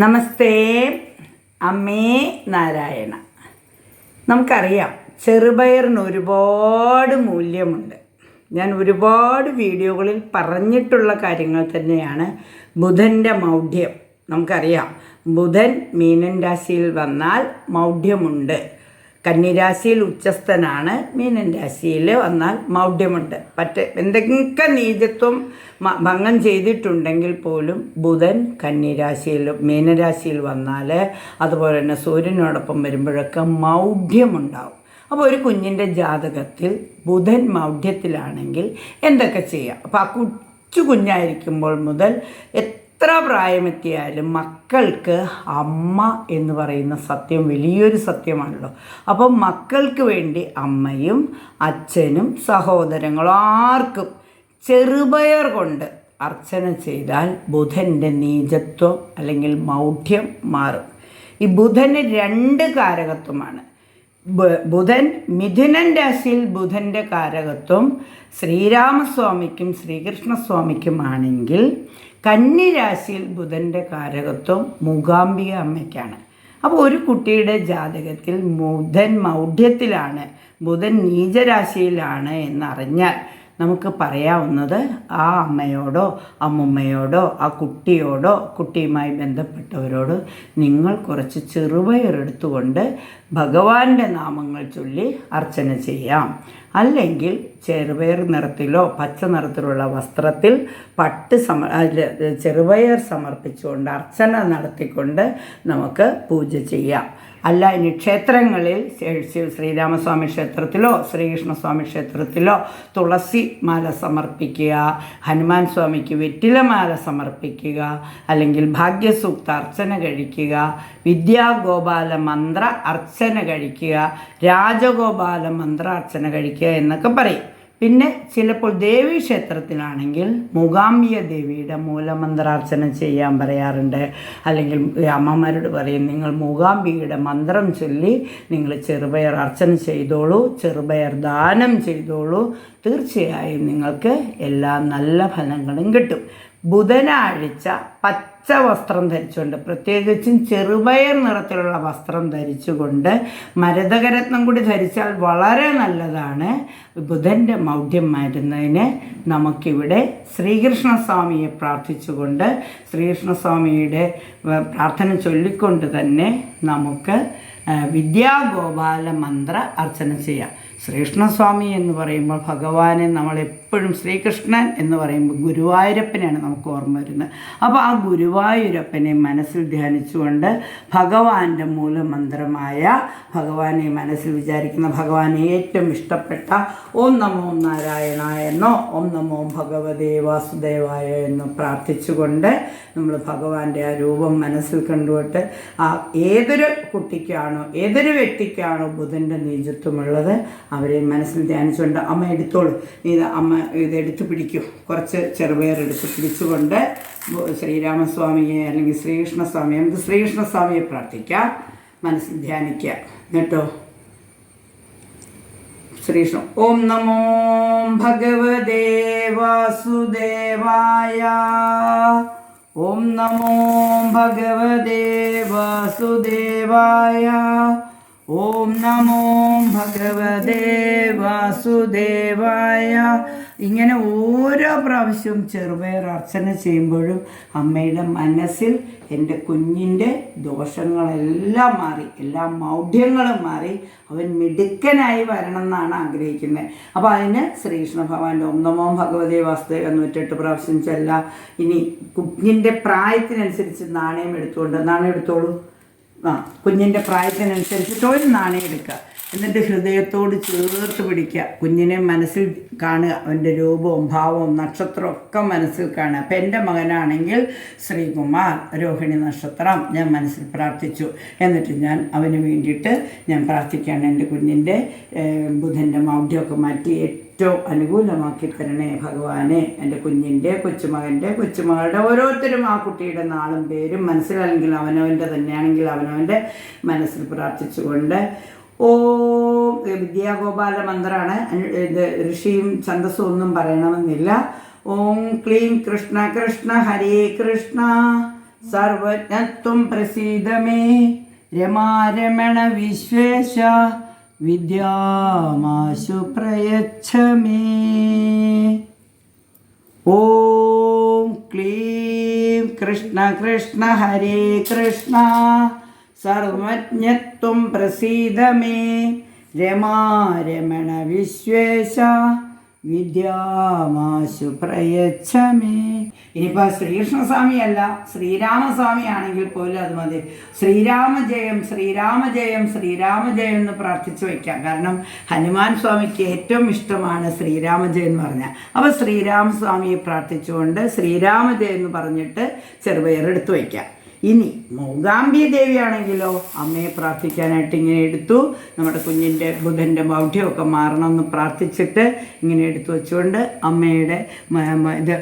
നമസ്തേ അമ്മേ നാരായണ. നമുക്കറിയാം ചെറുപയറിന് ഒരുപാട് മൂല്യമുണ്ട്. ഞാൻ ഒരുപാട് വീഡിയോകളിൽ പറഞ്ഞിട്ടുള്ള കാര്യങ്ങൾ തന്നെയാണ് ബുധന്റെ മൗഢ്യം. നമുക്കറിയാം ബുധൻ മീനൻ രാശിയിൽ വന്നാൽ മൗഢ്യമുണ്ട്. കന്നിരാശിയിൽ ഉച്ചസ്ഥനാണ്. മീനൻ രാശിയിൽ വന്നാൽ മൗഢ്യമുണ്ട്. പറ്റ എന്തൊക്കെ നീചത്വം മ- ഭംഗം ചെയ്തിട്ടുണ്ടെങ്കിൽ പോലും ബുധൻ കന്നിരാശിയിൽ മീനരാശിയിൽ വന്നാൽ അതുപോലെ തന്നെ സൂര്യനോടൊപ്പം വരുമ്പോഴൊക്കെ മൗഢ്യമുണ്ടാവും. അപ്പോൾ ഒരു കുഞ്ഞിന്റെ ജാതകത്തിൽ ബുധൻ മൗഢ്യത്തിലാണെങ്കിൽ എന്തൊക്കെ ചെയ്യാം? അപ്പോൾ ആ കൊച്ചു കുഞ്ഞായിരിക്കുമ്പോൾ മുതൽ എത്ര പ്രായമെത്തിയാലും മക്കൾക്ക് അമ്മ എന്ന് പറയുന്ന സത്യം വലിയൊരു സത്യമാണല്ലോ. അപ്പം മക്കൾക്ക് വേണ്ടി അമ്മയും അച്ഛനും സഹോദരങ്ങളും ആർക്കും ചെറുപയർ കൊണ്ട് അർച്ചന ചെയ്താൽ ബുധന്റെ നീചത്വം അല്ലെങ്കിൽ മൗഢ്യം മാറും. ഈ ബുധന് രണ്ട് കാരകത്വമാണ്. ബുധൻ മിഥുനൻ രാശിയിൽ ബുധന്റെ കാരകത്വം ശ്രീരാമസ്വാമിക്കും ശ്രീകൃഷ്ണസ്വാമിക്കുമാണെങ്കിൽ കന്നി രാശിയിൽ ബുധന്റെ കാരകത്വം മൂകാംബിക അമ്മയ്ക്കാണ്. അപ്പോൾ ഒരു കുട്ടിയുടെ ജാതകത്തിൽ ബുധൻ മൗഢ്യത്തിലാണ് ബുധൻ നീചരാശിയിലാണ് എന്നറിഞ്ഞാൽ നമുക്ക് പറയാവുന്നത് ആ അമ്മയോടോ അമ്മുമ്മയോടോ ആ കുട്ടിയോടോ കുട്ടിയുമായി ബന്ധപ്പെട്ടവരോട് നിങ്ങൾ കുറച്ച് ചെറുപയറെടുത്തുകൊണ്ട് ഭഗവാന്റെ നാമങ്ങൾ ചൊല്ലി അർച്ചന ചെയ്യാം. അല്ലെങ്കിൽ ചെറുപയർ നിറത്തിലോ പച്ച നിറത്തിലുള്ള വസ്ത്രത്തിൽ പട്ട് സമ ചെറുപയർ സമർപ്പിച്ചുകൊണ്ട് അർച്ചന നടത്തിക്കൊണ്ട് നമുക്ക് പൂജ ചെയ്യാം. അല്ല ഇനി ക്ഷേത്രങ്ങളിൽ ശ്രീ- ശ്രീ- ശ്രീരാമസ്വാമി ക്ഷേത്രത്തിലോ ശ്രീകൃഷ്ണസ്വാമി ക്ഷേത്രത്തിലോ തുളസി മാല സമർപ്പിക്കുക ഹനുമാൻ സ്വാമിക്ക് വെറ്റിലമാല സമർപ്പിക്കുക അല്ലെങ്കിൽ ഭാഗ്യസൂക്ത അർച്ചന കഴിക്കുക വിദ്യാഗോപാല മന്ത്ര അർച്ചന കഴിക്കുക രാജഗോപാല മന്ത്ര അർച്ചന കഴിക്കുക എന്നൊക്കെ പറയും. പിന്നെ ചിലപ്പോൾ ദേവീ ക്ഷേത്രത്തിലാണെങ്കിൽ മൂകാംബിക ദേവിയുടെ മൂലമന്ത്രാർച്ചന ചെയ്യാൻ പറയാറുണ്ട്. അല്ലെങ്കിൽ അമ്മമാരോട് പറയും നിങ്ങൾ മൂകാംബികയുടെ മന്ത്രം ചൊല്ലി നിങ്ങൾ ചെറുപയർ അർച്ചന ചെയ്തോളൂ ചെറുപയർ ദാനം ചെയ്തോളൂ. തീർച്ചയായും നിങ്ങൾക്ക് എല്ലാ നല്ല ഫലങ്ങളും കിട്ടും. ബുധനാഴ്ച പച്ച വസ്ത്രം ധരിച്ചുകൊണ്ട് പ്രത്യേകിച്ചും ചെറുപയർ നിറത്തിലുള്ള വസ്ത്രം ധരിച്ചുകൊണ്ട് മരതകരത്നം കൂടി ധരിച്ചാൽ വളരെ നല്ലതാണ്. ബുധന്റെ മൗഢ്യം മാറ്റുന്നതിന് നമുക്കിവിടെ ശ്രീകൃഷ്ണസ്വാമിയെ പ്രാർത്ഥിച്ചുകൊണ്ട് ശ്രീകൃഷ്ണസ്വാമിയുടെ പ്രാർത്ഥന ചൊല്ലിക്കൊണ്ട് തന്നെ നമുക്ക് വിദ്യാഗോപാല മന്ത്ര അർച്ചന ചെയ്യാം. ശ്രീകൃഷ്ണസ്വാമി എന്ന് പറയുമ്പോൾ ഭഗവാനെ നമ്മളെപ്പോഴും ശ്രീകൃഷ്ണൻ എന്ന് പറയുമ്പോൾ ഗുരുവായൂരപ്പനെയാണ് നമുക്ക് ഓർമ്മ വരുന്നത്. അപ്പോൾ ആ ഗുരുവായൂരപ്പനെ മനസ്സിൽ ധ്യാനിച്ചുകൊണ്ട് ഭഗവാന്റെ മൂലമന്ത്രമായ ഭഗവാനെ മനസ്സിൽ വിചാരിക്കുന്ന ഭഗവാനെ ഏറ്റവും ഇഷ്ടപ്പെട്ട ഓം നമോ നാരായണ എന്നോ ഓം നമോ ഭഗവതേ വാസുദേവായ എന്ന് പ്രാർത്ഥിച്ചുകൊണ്ട് നമ്മൾ ഭഗവാന്റെ ആ രൂപം മനസ്സിൽ കണ്ടുകൊണ്ട് ആ ഏതൊരു കുട്ടിക്കാണോ ഏതൊരു വ്യക്തിക്കാണോ ബുധന്റെ നീചത്വമുള്ളത് അവരെ മനസ്സിൽ ധ്യാനിച്ചുകൊണ്ട് അമ്മ എടുത്തോളൂ. ഇത് അമ്മ ഇത് എടുത്തു പിടിക്കും. കുറച്ച് ചെറുപയർ എടുത്ത് പിടിച്ചുകൊണ്ട് ശ്രീരാമസ്വാമിയെ അല്ലെങ്കിൽ ശ്രീകൃഷ്ണസ്വാമിയെ നമുക്ക് ശ്രീകൃഷ്ണസ്വാമിയെ പ്രാർത്ഥിക്കാം. മനസ്സിൽ ധ്യാനിക്കുക. എന്നിട്ടോ? ശ്രീകൃഷ്ണ ഓം നമോ ഭഗവതേ വാസുദേവായ ഓം നമോ ഭഗവതേ വാസുദേവായ ഓം നമോ ഭഗവതേ വാസുദേവായ ഇങ്ങനെ ഓരോ പ്രാവശ്യവും ചെറുപയർ അർച്ചന ചെയ്യുമ്പോഴും അമ്മയുടെ മനസ്സിൽ എന്റെ കുഞ്ഞിന്റെ ദോഷങ്ങളെല്ലാം മാറി എല്ലാ മൗഢ്യങ്ങളും മാറി അവൻ മിടുക്കനായി വരണം എന്നാണ് ആഗ്രഹിക്കുന്നത്. അപ്പോൾ അതിന് ശ്രീകൃഷ്ണ ഭഗവാന്റെ ഓം നമോ ഭഗവതേ വാസുദേവ നൂറ്റെട്ട് പ്രാവശ്യം ചെല്ലാം ഇനി കുഞ്ഞിന്റെ പ്രായത്തിനനുസരിച്ച് നാണയം എടുത്തുകൊണ്ട് നാണയം എടുത്തോളൂ. ആ കുഞ്ഞിന്റെ പ്രായത്തിനനുസരിച്ച് ഒരു നാണയം എടുക്കുക. എന്നിട്ട് ഹൃദയത്തോട് ചേർത്ത് പിടിക്കുക. കുഞ്ഞിനെ മനസ്സിൽ കാണുക. അവന്റെ രൂപവും ഭാവവും നക്ഷത്രവും ഒക്കെ മനസ്സിൽ കാണുക. അപ്പം എന്റെ മകനാണെങ്കിൽ ശ്രീകുമാർ രോഹിണി നക്ഷത്രം ഞാൻ മനസ്സിൽ പ്രാർത്ഥിച്ചു. എന്നിട്ട് ഞാൻ അവന് വേണ്ടിയിട്ട് ഞാൻ പ്രാർത്ഥിക്കുകയാണ്. എന്റെ കുഞ്ഞിന്റെ ബുധന്റെ മൗഢ്യമൊക്കെ മാറ്റി ഏറ്റവും അനുകൂലമാക്കി തരണേ ഭഗവാനെ. എന്റെ കുഞ്ഞിന്റെ കൊച്ചുമകന്റെ കൊച്ചുമകളുടെ ഓരോരുത്തരും ആ കുട്ടിയുടെ നാളും പേരും മനസ്സിലല്ലെങ്കിൽ അവനവന്റെ തന്നെയാണെങ്കിൽ അവനവന്റെ മനസ്സിൽ പ്രാർത്ഥിച്ചുകൊണ്ട് ഓം വിദ്യാഗോപാല മന്ത്രമാണ് ഇത് ഋഷിയും ഛന്ദസ്സും ഒന്നും പറയണമെന്നില്ല. ഓം ക്ലീം കൃഷ്ണ കൃഷ്ണ ഹരേ കൃഷ്ണ. സർവജ്ഞത്വം പ്രസീദമേ രമാരമണ വിശ്വേശ. വിദ്യാമാശു പ്രയച്ഛമേ. ഓം ക്ലീം കൃഷ്ണ കൃഷ്ണ ഹരേ കൃഷ്ണ. സർവജ്ഞത്വം പ്രസീതമേ. രമാരമണ വിശ്വേശ വിദ്യാമാശു പ്രയച്ഛ മേ ഇനിയിപ്പോൾ ശ്രീകൃഷ്ണസ്വാമിയല്ല ശ്രീരാമസ്വാമി ആണെങ്കിൽ പോലും അത് മതി. ശ്രീരാമജയം ശ്രീരാമജയം ശ്രീരാമജയം എന്ന് പ്രാർത്ഥിച്ചു വയ്ക്കാം. കാരണം ഹനുമാൻ സ്വാമിക്ക് ഏറ്റവും ഇഷ്ടമാണ് ശ്രീരാമജയം എന്ന് പറഞ്ഞാൽ. അപ്പോൾ ശ്രീരാമസ്വാമിയെ പ്രാർത്ഥിച്ചുകൊണ്ട് ശ്രീരാമജയം എന്ന് പറഞ്ഞിട്ട് ചെറുപയർ എടുത്തു വയ്ക്കാം. ഇനി മൂകാംബി ദേവിയാണെങ്കിലോ അമ്മയെ പ്രാർത്ഥിക്കാനായിട്ട് ഇങ്ങനെ എടുത്തു. നമ്മുടെ കുഞ്ഞിന്റെ ബുധന്റെ ബൗഢ്യമൊക്കെ മാറണമെന്ന് പ്രാർത്ഥിച്ചിട്ട് ഇങ്ങനെ എടുത്തു വെച്ചുകൊണ്ട് അമ്മയുടെ ഇത്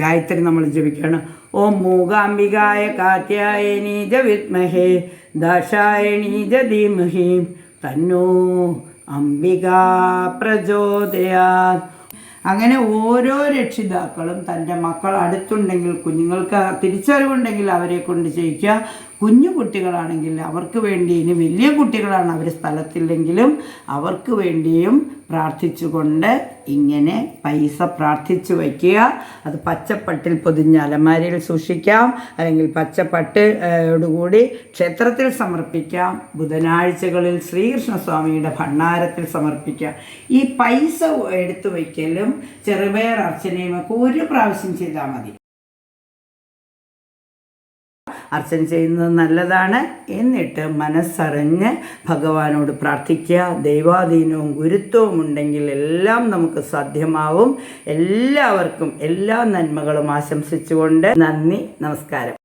ഗായത്രി നമ്മൾ ജപിക്കണം ഓം മൂകാംബികായ കാത്യായനീ ജ വിദ്മഹേ ദാശായണീ ജ ധീമഹീം. തന്നോ അംബിക പ്രചോദയാത്. അങ്ങനെ ഓരോ രക്ഷിതാക്കളും തന്റെ മക്കൾ അടുത്തുണ്ടെങ്കിൽ കുഞ്ഞുങ്ങൾക്ക് തിരിച്ചറിവുണ്ടെങ്കിൽ അവരെ കൊണ്ട് ചെയ്യിക്കുക. കുഞ്ഞു കുട്ടികളാണെങ്കിൽ അവർക്ക് വേണ്ടി ഇനി വലിയ കുട്ടികളാണ് അവർ സ്ഥലത്തില്ലെങ്കിലും അവർക്ക് വേണ്ടിയും പ്രാർത്ഥിച്ചുകൊണ്ട് ഇങ്ങനെ പൈസ പ്രാർത്ഥിച്ചു വയ്ക്കുക. അത് പച്ചപ്പട്ടിൽ പൊതിഞ്ഞ അലമാരിയിൽ സൂക്ഷിക്കാം. അല്ലെങ്കിൽ പച്ചപ്പട്ട് കൂടി ക്ഷേത്രത്തിൽ സമർപ്പിക്കാം. ബുധനാഴ്ചകളിൽ ശ്രീകൃഷ്ണസ്വാമിയുടെ ഭണ്ഡാരത്തിൽ സമർപ്പിക്കാം. ഈ പൈസ എടുത്തു വയ്ക്കലും ചെറുപയർ അർച്ചനയും ഒക്കെ ഒരു പ്രാവശ്യം ചെയ്താൽ മതി. അർച്ചന ചെയ്യുന്നത് നല്ലതാണ്. എന്നിട്ട് മനസ്സറിഞ്ഞ് ഭഗവാനോട് പ്രാർത്ഥിക്കുക. ദൈവാധീനവും ഗുരുത്വവും ഉണ്ടെങ്കിൽ എല്ലാം നമുക്ക് സാധ്യമാവും. എല്ലാവർക്കും എല്ലാ നന്മകളും ആശംസിച്ചുകൊണ്ട് നന്ദി നമസ്കാരം.